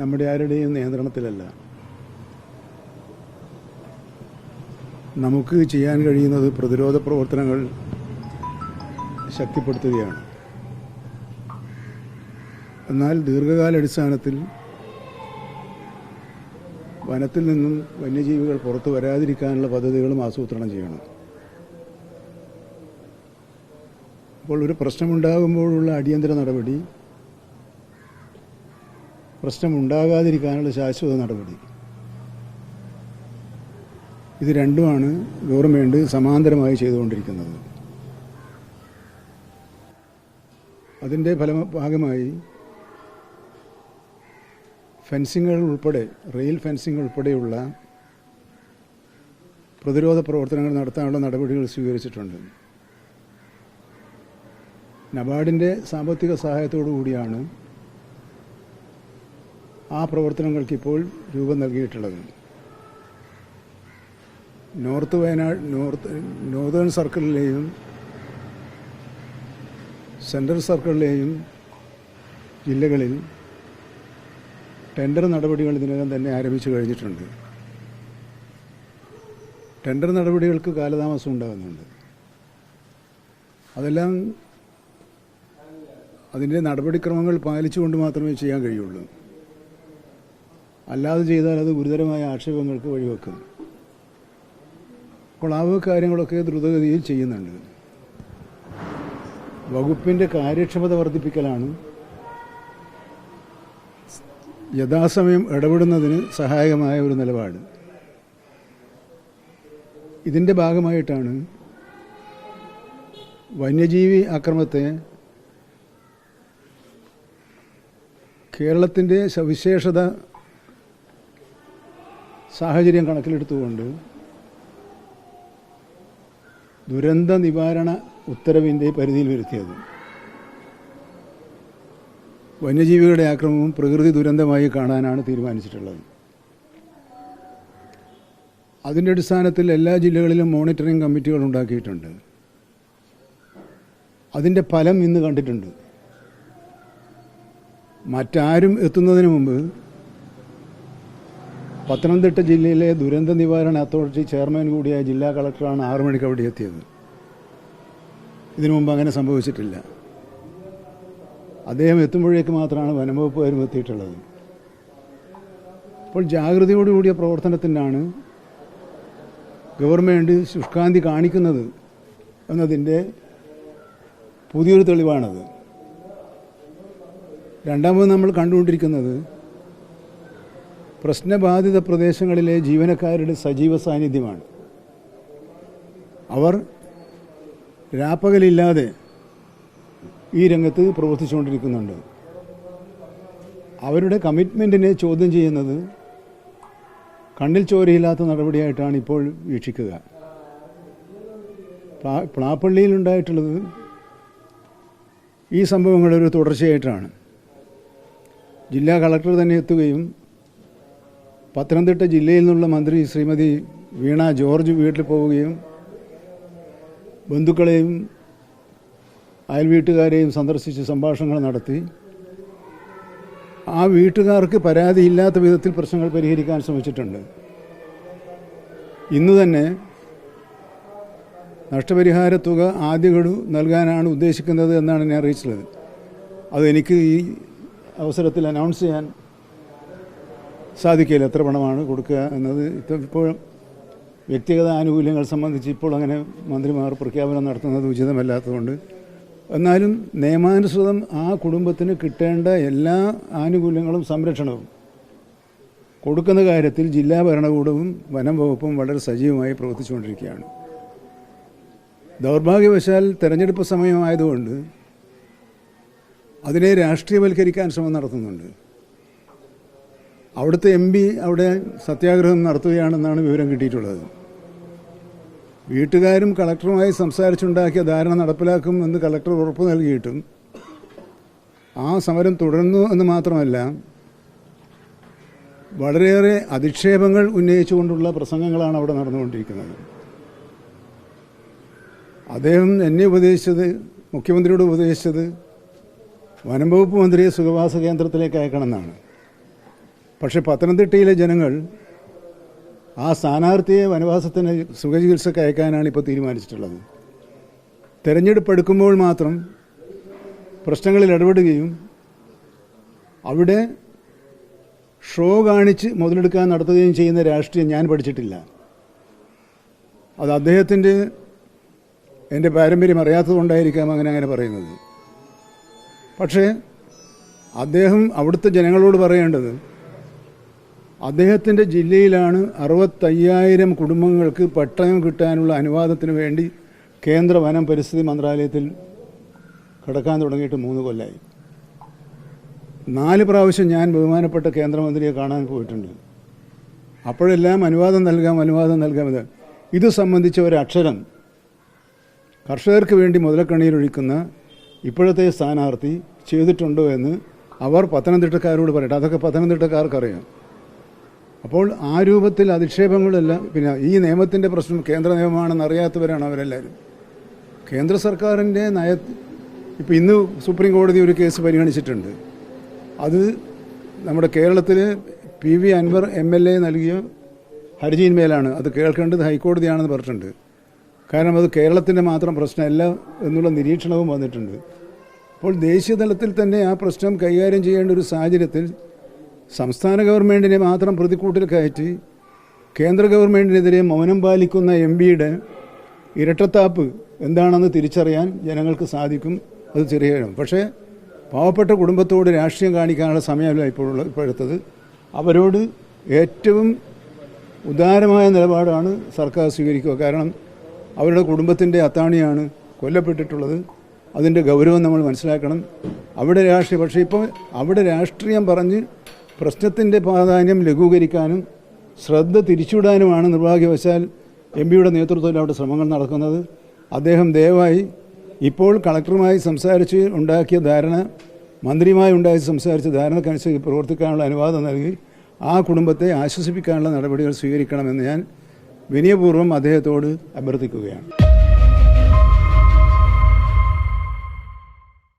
നമ്മുടെ ആരുടെയും നിയന്ത്രണത്തിലല്ല. നമുക്ക് ചെയ്യാൻ കഴിയുന്നത് പ്രതിരോധ പ്രവർത്തനങ്ങൾ ശക്തിപ്പെടുത്തുകയാണ്. എന്നാൽ ദീർഘകാലാടിസ്ഥാനത്തിൽ വനത്തിൽ നിന്നും വന്യജീവികൾ പുറത്തു വരാതിരിക്കാനുള്ള പദ്ധതികളും ആസൂത്രണം ചെയ്യണം. അപ്പോൾ ഒരു പ്രശ്നമുണ്ടാകുമ്പോഴുള്ള അടിയന്തര നടപടി പ്രശ്നമുണ്ടാകാതിരിക്കാനുള്ള ശാശ്വത നടപടി. ഇത് രണ്ടുമാണ് ഗവൺമെന്റ് സമാന്തരമായി ചെയ്തുകൊണ്ടിരിക്കുന്നത്. അതിന്റെ ഫല ഭാഗമായി ഫെൻസിങ്ങുകൾ ഉൾപ്പെടെ റെയിൽ ഫെൻസിംഗ് ഉൾപ്പെടെയുള്ള പ്രതിരോധ പ്രവർത്തനങ്ങൾ നടത്താനുള്ള നടപടികൾ സ്വീകരിച്ചിട്ടുണ്ട്. നബാർഡിന്റെ സാമ്പത്തിക സഹായത്തോടു കൂടിയാണ് ആ പ്രവർത്തനങ്ങൾക്ക് ഇപ്പോൾ രൂപം നൽകിയിട്ടുള്ളത്. നോർത്ത് വയനാട് നോർത്ത് നോർത്തേൺ സർക്കിളിലെയും സെൻട്രൽ സർക്കിളിലെയും ജില്ലകളിൽ ടെൻഡർ നടപടികൾ ഇതിനകം തന്നെ ആരംഭിച്ചു കഴിഞ്ഞിട്ടുണ്ട്. ടെൻഡർ നടപടികൾക്ക് കാലതാമസം ഉണ്ടാകുന്നുണ്ട്. അതെല്ലാം അതിന്റെ നടപടിക്രമങ്ങൾ പാലിച്ചുകൊണ്ട് മാത്രമേ ചെയ്യാൻ കഴിയുള്ളൂ. അല്ലാതെ ചെയ്താൽ അത് ഗുരുതരമായ ആക്ഷേപങ്ങൾക്ക് വഴിവെക്കും. അപ്പോൾ ആ കാര്യങ്ങളൊക്കെ ദ്രുതഗതിയിൽ ചെയ്യുന്നുണ്ട്. വകുപ്പിന്റെ കാര്യക്ഷമത വർദ്ധിപ്പിക്കലാണ്. യഥാസമയം ഇടപെടുന്നതിന് സഹായകമായ ഒരു നിലപാട്. ഇതിന്റെ ഭാഗമായിട്ടാണ് വന്യജീവി ആക്രമത്തെ കേരളത്തിന്റെ സവിശേഷത സാഹചര്യം കണക്കിലെടുത്തുകൊണ്ട് ദുരന്ത നിവാരണ ഉത്തരവിന്റെ പരിധിയിൽ വരുത്തിയത്. വന്യജീവികളുടെ ആക്രമവും പ്രകൃതി ദുരന്തമായി കാണാനാണ് തീരുമാനിച്ചിട്ടുള്ളത്. അതിന്റെ അടിസ്ഥാനത്തിൽ എല്ലാ ജില്ലകളിലും മോണിറ്ററിംഗ് കമ്മിറ്റികൾ ഉണ്ടാക്കിയിട്ടുണ്ട്. അതിന്റെ ഫലം ഇന്ന് കണ്ടിട്ടുണ്ട്. മറ്റാരും എത്തുന്നതിന് മുമ്പ് പത്തനംതിട്ട ജില്ലയിലെ ദുരന്ത നിവാരണ അതോറിറ്റി ചെയർമാൻ കൂടിയായ ജില്ലാ കളക്ടറാണ് ആറു മണിക്ക് അവിടെ എത്തിയത്. ഇതിനു മുമ്പ് അങ്ങനെ സംഭവിച്ചിട്ടില്ല. അദ്ദേഹം എത്തുമ്പോഴേക്ക് മാത്രമാണ് വനംവകുപ്പുകാരും എത്തിയിട്ടുള്ളത്. അപ്പോൾ ജാഗ്രതയോടുകൂടിയ പ്രവർത്തനത്തിനാണ് ഗവൺമെന്റ് ശുഷ്കാന്തി കാണിക്കുന്നത് എന്നതിന്റെ പുതിയൊരു തെളിവാണത്. രണ്ടാമത് നമ്മൾ കണ്ടുകൊണ്ടിരിക്കുന്നത് പ്രശ്നബാധിത പ്രദേശങ്ങളിലെ ജീവനക്കാരുടെ സജീവ സാന്നിധ്യമാണ്. അവർ രാപ്പകലില്ലാതെ ഈ രംഗത്ത് പ്രവർത്തിച്ചുകൊണ്ടിരിക്കുന്നുണ്ട്. അവരുടെ കമ്മിറ്റ്മെന്റിനെ ചോദ്യം ചെയ്യുന്നത് കണ്ണിൽ ചോരയില്ലാത്ത നടപടിയായിട്ടാണ് ഇപ്പോൾ വീക്ഷിക്കുക. പ്ലാ- പ്ലാപ്പള്ളിയിലുണ്ടായിട്ടുള്ളത് ഈ സംഭവങ്ങളൊരു തുടർച്ചയായിട്ടാണ്. ജില്ലാ കളക്ടർ തന്നെ എത്തുകയും പത്തനംതിട്ട ജില്ലയിൽ നിന്നുള്ള മന്ത്രി ശ്രീമതി വീണ ജോർജ് വീട്ടിൽ പോവുകയും ബന്ധുക്കളെയും അയൽ വീട്ടുകാരെയും സന്ദർശിച്ച് സംഭാഷണങ്ങൾ നടത്തി. ആ വീട്ടുകാർക്ക് പരാതിയില്ലാത്ത വിധത്തിൽ പ്രശ്നങ്ങൾ പരിഹരിക്കാൻ ശ്രമിച്ചിട്ടുണ്ട്. ഇന്ന് തന്നെ നഷ്ടപരിഹാര തുക ആദ്യ ഗഡു നൽകാനാണ് ഉദ്ദേശിക്കുന്നത് എന്നാണ് എന്നെ അറിയിച്ചത് അത് എനിക്ക് ഈ അവസരത്തിൽ അനൗൺസ് ചെയ്യാൻ സാധിക്കില്ല എത്ര പണമാണ് കൊടുക്കുക എന്നത് ഇപ്പോഴും വ്യക്തിഗത ആനുകൂല്യങ്ങൾ സംബന്ധിച്ച് ഇപ്പോൾ അങ്ങനെ മന്ത്രിമാർ പ്രഖ്യാപനം നടത്തുന്നത് ഉചിതമല്ലാത്തതുകൊണ്ട്. എന്നാലും നിയമാനുസൃതം ആ കുടുംബത്തിന് കിട്ടേണ്ട എല്ലാ ആനുകൂല്യങ്ങളും സംരക്ഷണവും. കൊടുക്കുന്ന കാര്യത്തിൽ ജില്ലാ ഭരണകൂടവും വനം വകുപ്പും വളരെ സജീവമായി പ്രവർത്തിച്ചുകൊണ്ടിരിക്കുകയാണ്. ദൗർഭാഗ്യവശാൽ തെരഞ്ഞെടുപ്പ് സമയമായതുകൊണ്ട് അതിനെ രാഷ്ട്രീയവൽക്കരിക്കാൻ ശ്രമം നടത്തുന്നുണ്ട്. അവിടുത്തെ എം പി അവിടെ സത്യാഗ്രഹം നടത്തുകയാണെന്നാണ് വിവരം കിട്ടിയിട്ടുള്ളത്. വീട്ടുകാരും കളക്ടറുമായി സംസാരിച്ചുണ്ടാക്കിയ ധാരണ നടപ്പിലാക്കും എന്ന് കളക്ടർ ഉറപ്പ് നൽകിയിട്ടും ആ സമരം തുടർന്നു എന്ന് മാത്രമല്ല വളരെയേറെ അധിക്ഷേപങ്ങൾ ഉന്നയിച്ചുകൊണ്ടുള്ള പ്രസംഗങ്ങളാണ് അവിടെ നടന്നുകൊണ്ടിരിക്കുന്നത്. അദ്ദേഹം എന്നെ ഉപദേശിച്ചത് മുഖ്യമന്ത്രിയോട് ഉപദേശിച്ചത് വനം വകുപ്പ് മന്ത്രിയെ സുഖവാസ കേന്ദ്രത്തിലേക്ക് അയക്കണമെന്നാണ്. പക്ഷേ പത്തനംതിട്ടയിലെ ജനങ്ങൾ ആ സ്ഥാനാർത്ഥിയെ വനവാസത്തിന് സുഖചികിത്സക്ക് അയക്കാനാണ് ഇപ്പോൾ തീരുമാനിച്ചിട്ടുള്ളത്. തെരഞ്ഞെടുപ്പ് എടുക്കുമ്പോൾ മാത്രം പ്രശ്നങ്ങളിൽ ഇടപെടുകയും അവിടെ ഷോ കാണിച്ച് മുതലെടുക്കാൻ നടത്തുകയും ചെയ്യുന്ന രാഷ്ട്രീയം ഞാൻ പഠിച്ചിട്ടില്ല. അത് അദ്ദേഹത്തിന്റെ എന്റെ പാരമ്പര്യം അറിയാത്തതുകൊണ്ടായിരിക്കാം അങ്ങനെ അങ്ങനെ പറയുന്നത്. പക്ഷേ അദ്ദേഹം അവിടുത്തെ ജനങ്ങളോട് പറയേണ്ടത് അദ്ദേഹത്തിന്റെ ജില്ലയിലാണ് അറുപത്തയ്യായിരം കുടുംബങ്ങൾക്ക് പട്ടയം കിട്ടാനുള്ള അനുവാദത്തിന് വേണ്ടി കേന്ദ്ര വനം പരിസ്ഥിതി മന്ത്രാലയത്തിൽ കിടക്കാൻ തുടങ്ങിയിട്ട് മൂന്ന് കൊല്ലമായി നാല് പ്രാവശ്യം ഞാൻ ബഹുമാനപ്പെട്ട കേന്ദ്രമന്ത്രിയെ കാണാൻ പോയിട്ടുണ്ട്. അപ്പോഴെല്ലാം അനുവാദം നൽകാം അനുവാദം നൽകാം ഇത് സംബന്ധിച്ച സംബന്ധിച്ച ഒരക്ഷരം കർഷകർക്ക് വേണ്ടി മുതലക്കണിയിലൊഴിക്കുന്ന ഇപ്പോഴത്തെ സ്ഥാനാർത്ഥി ചെയ്തിട്ടുണ്ടോ എന്ന് അവർ പത്തനംതിട്ടക്കാരോട് പറയട്ടെ. അതൊക്കെ പത്തനംതിട്ടക്കാർക്കറിയാം. അപ്പോൾ ആ രൂപത്തിൽ അധിക്ഷേപങ്ങളെല്ലാം പിന്നെ ഈ നിയമത്തിന്റെ പ്രശ്നം കേന്ദ്ര നിയമമാണെന്ന് അറിയാത്തവരാണ് അവരെല്ലാവരും. കേന്ദ്ര സർക്കാരിന്റെ നയ ഇപ്പോൾ ഇന്ന് സുപ്രീം കോടതി ഒരു കേസ് പരിഗണിച്ചിട്ടുണ്ട്. അത് നമ്മുടെ കേരളത്തിൽ P V Anvar M L A നൽകിയ ഹർജിയിന്മേലാണ്. അത് കേൾക്കേണ്ടത് ഹൈക്കോടതിയാണെന്ന് പറഞ്ഞിട്ടുണ്ട്. കാരണം അത് കേരളത്തിന്റെ മാത്രം പ്രശ്നമല്ല എന്നുള്ള നിരീക്ഷണവും വന്നിട്ടുണ്ട്. അപ്പോൾ ദേശീയ തലത്തിൽ തന്നെ ആ പ്രശ്നം കൈകാര്യം ചെയ്യേണ്ട ഒരു സാഹചര്യത്തിൽ സംസ്ഥാന ഗവൺമെന്റിനെ മാത്രം പ്രതിക്കൂട്ടിൽ കയറ്റി കേന്ദ്ര ഗവൺമെന്റിനെതിരെ മൗനം പാലിക്കുന്ന എം പിയുടെ ഇരട്ടത്താപ്പ് എന്താണെന്ന് തിരിച്ചറിയാൻ ജനങ്ങൾക്ക് സാധിക്കും. അത് ചെറിയ പക്ഷേ പാവപ്പെട്ട കുടുംബത്തോട് രാഷ്ട്രീയം കാണിക്കാനുള്ള സമയമല്ല ഇപ്പോഴുള്ള ഇപ്പോഴത്തത് അവരോട് ഏറ്റവും ഉദാരമായ നിലപാടാണ് സർക്കാർ സ്വീകരിക്കുക. കാരണം അവരുടെ കുടുംബത്തിന്റെ അത്താണിയാണ് കൊല്ലപ്പെട്ടിട്ടുള്ളത്. അതിന്റെ ഗൗരവം നമ്മൾ മനസ്സിലാക്കണം. അവിടെ രാഷ്ട്രീയം പക്ഷേ ഇപ്പോൾ അവിടെ രാഷ്ട്രീയം പറഞ്ഞ് പ്രശ്നത്തിന്റെ പ്രാധാന്യം ലഘൂകരിക്കാനും ശ്രദ്ധ തിരിച്ചുവിടാനുമാണ് നിർഭാഗ്യവശാൽ എം പിയുടെ നേതൃത്വത്തിൽ അവിടെ ശ്രമങ്ങൾ നടക്കുന്നത്. അദ്ദേഹം ദയവായി ഇപ്പോൾ കളക്ടറുമായി സംസാരിച്ച് ഉണ്ടാക്കിയ ധാരണ മന്ത്രിയുമായി ഉണ്ടായി സംസാരിച്ച ധാരണക്കനുസരിച്ച് പ്രവർത്തിക്കാനുള്ള അനുവാദം നൽകി ആ കുടുംബത്തെ ആശ്വസിപ്പിക്കാനുള്ള നടപടികൾ സ്വീകരിക്കണമെന്ന് ഞാൻ വിനയപൂർവം അദ്ദേഹത്തോട് അഭ്യർത്ഥിക്കുകയാണ്.